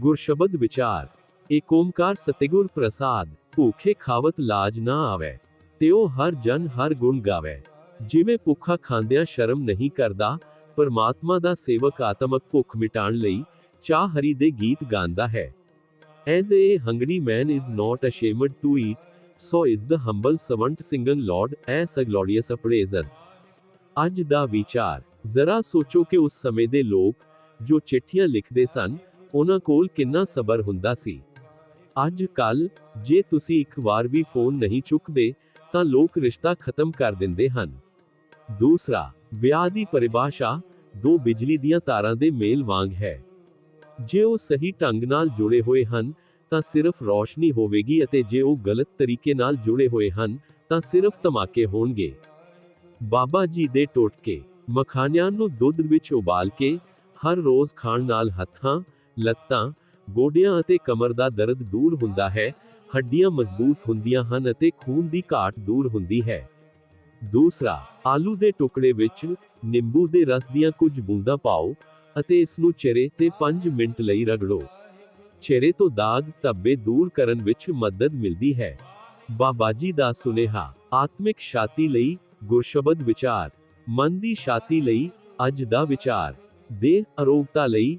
ਗੁਰਸ਼ਬਦ ਵਿਚਾਰ। ਏਕ ਓੰਕਾਰ ਸਤਿਗੁਰ ਪ੍ਰਸਾਦ ਭੂਖੇ ਖਾਵਤ ਲਾਜ ਨਾ ਆਵੇ ਤੇ ਉਹ ਹਰ ਜਨ ਹਰ ਗੁਣ ਗਾਵੇ। ਜਿਵੇਂ ਭੁੱਖਾ ਖਾਂਦਿਆਂ ਸ਼ਰਮ ਨਹੀਂ ਕਰਦਾ ਪਰਮਾਤਮਾ ਦਾ ਸੇਵਕ ਆਤਮਕ ਭੁੱਖ ਮਿਟਾਉਣ ਲਈ ਚਾਹ ਹਰੀ ਦੇ ਗੀਤ ਗਾਉਂਦਾ ਹੈ। As a hungry man is not ashamed to eat, so is the humble servant singing Lord as a glorious praises. ਅੱਜ ਦਾ ਵਿਚਾਰ। ਜ਼ਰਾ ਸੋਚੋ ਕਿ ਉਸ ਸਮੇਂ ਦੇ ਲੋਕ ਜੋ ਚਿੱਠੀਆਂ ਲਿਖਦੇ ਸਨ ਉਹਨਾਂ ਕੋਲ ਕਿੰਨਾ ਸਬਰ ਹੁੰਦਾ ਸੀ। ਅੱਜ ਕੱਲ ਜੇ ਤੁਸੀਂ ਇੱਕ ਵਾਰ ਵੀ ਫੋਨ ਨਹੀਂ ਚੁੱਕਦੇ, ਤਾਂ ਲੋਕ ਰਿਸ਼ਤਾ ਖਤਮ ਕਰ ਦਿੰਦੇ ਹਨ। ਦੂਸਰਾ, ਵਿਆਹ ਦੀ ਪਰਿਭਾਸ਼ਾ ਦੋ ਬਿਜਲੀ ਦੀਆਂ ਤਾਰਾਂ ਦੇ ਮੇਲ ਵਾਂਗ ਹੈ। ਜੇ ਉਹ ਸਹੀ ਢੰਗ ਨਾਲ ਜੁੜੇ ਹੋਏ ਹਨ, ਤਾਂ ਸਿਰਫ ਰੌਸ਼ਨੀ ਹੋਵੇਗੀ ਅਤੇ ਜੇ ਉਹ ਗਲਤ ਤਰੀਕੇ ਨਾਲ ਜੁੜੇ ਹੋਏ ਹਨ, ਤਾਂ ਸਿਰਫ ਧਮਾਕੇ ਹੋਣਗੇ। ਬਾਬਾ ਜੀ ਦੇ ਟੋਟਕੇ, ਮਖਾਨਿਆਂ ਨੂੰ ਦੁੱਧ ਵਿੱਚ ਉਬਾਲ ਕੇ, ਹਰ ਰੋਜ਼ ਖਾਣ ਨਾਲ ਹੱਥਾਂ ਲੱਤਾਂ, ਗੋਡਿਆਂ ਅਤੇ ਕਮਰ ਦਾ ਦਰਦ ਦੂਰ ਹੁੰਦਾ ਹੈ, ਹੱਡੀਆਂ ਮਜ਼ਬੂਤ ਹੁੰਦੀਆਂ ਹਨ ਅਤੇ ਖੂਨ ਦੀ ਘਾਟ ਦੂਰ ਹੁੰਦੀ ਹੈ। ਦੂਸਰਾ, ਆਲੂ ਦੇ ਟੁਕੜੇ ਵਿੱਚ ਨਿੰਬੂ ਦੇ ਰਸ ਦੀਆਂ ਕੁਝ ਬੂੰਦਾਂ ਪਾਓ ਅਤੇ ਇਸ ਨੂੰ ਚਿਹਰੇ ਤੇ 5 ਮਿੰਟ ਲਈ ਰਗੜੋ। ਚਿਹਰੇ ਤੋਂ ਦਾਗ, ਧੱਬੇ ਦੂਰ ਕਰਨ ਵਿੱਚ ਮਦਦ ਮਿਲਦੀ ਹੈ। ਬਾਬਾ ਜੀ ਦਾ ਸੁਨੇਹਾ, ਆਤਮਿਕ ਸ਼ਾਂਤੀ ਲਈ ਗੁਰਸ਼ਬਦ ਵਿਚਾਰ, ਮਨ ਦੀ ਸ਼ਾਂਤੀ ਲਈ ਅੱਜ ਦਾ ਵਿਚਾਰ, ਦੇਹ ਅਰੋਗਤਾ ਲਈ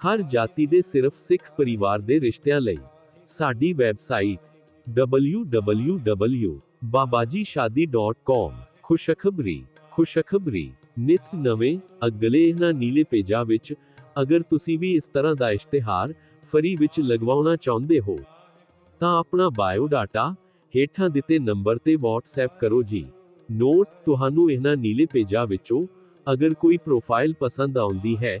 ਹਰ ਜਾਤੀ ਦੇ ਸਿਰਫ ਸਿੱਖ ਪਰਿਵਾਰ ਦੇ ਰਿਸ਼ਤਿਆਂ ਲਈ। ਸਾਡੀ ਵੈਬਸਾਈਟ www.babajishadi.com ਖੁਸ਼ਖਬਰੀ ਖੁਸ਼ਖਬਰੀ। ਨਿਤ ਨਵੇਂ, ਅਗਲੇ ਇਹਨਾਂ ਨੀਲੇ ਪੇਜਾਂ ਵਿੱਚ ਅਗਰ ਤੁਸੀਂ ਵੀ ਇਸ ਤਰ੍ਹਾਂ ਦਾ ਇਸ਼ਤਿਹਾਰ ਫਰੀ ਵਿੱਚ ਲਗਵਾਉਣਾ ਚਾਹੁੰਦੇ ਹੋ, ਤਾਂ ਆਪਣਾ ਬਾਇਓ ਡਾਟਾ ਹੇਠਾਂ ਦਿੱਤੇ ਨੰਬਰ ਤੇ WhatsApp ਕਰੋ ਜੀ। ਨੋਟ, ਤੁਹਾਨੂੰ ਇਹਨਾਂ ਨੀਲੇ ਪੇਜਾਂ ਵਿੱਚੋਂ ਅਗਰ ਕੋਈ ਪ੍ਰੋਫਾਈਲ ਪਸੰਦ ਆਉਂਦੀ ਹੈ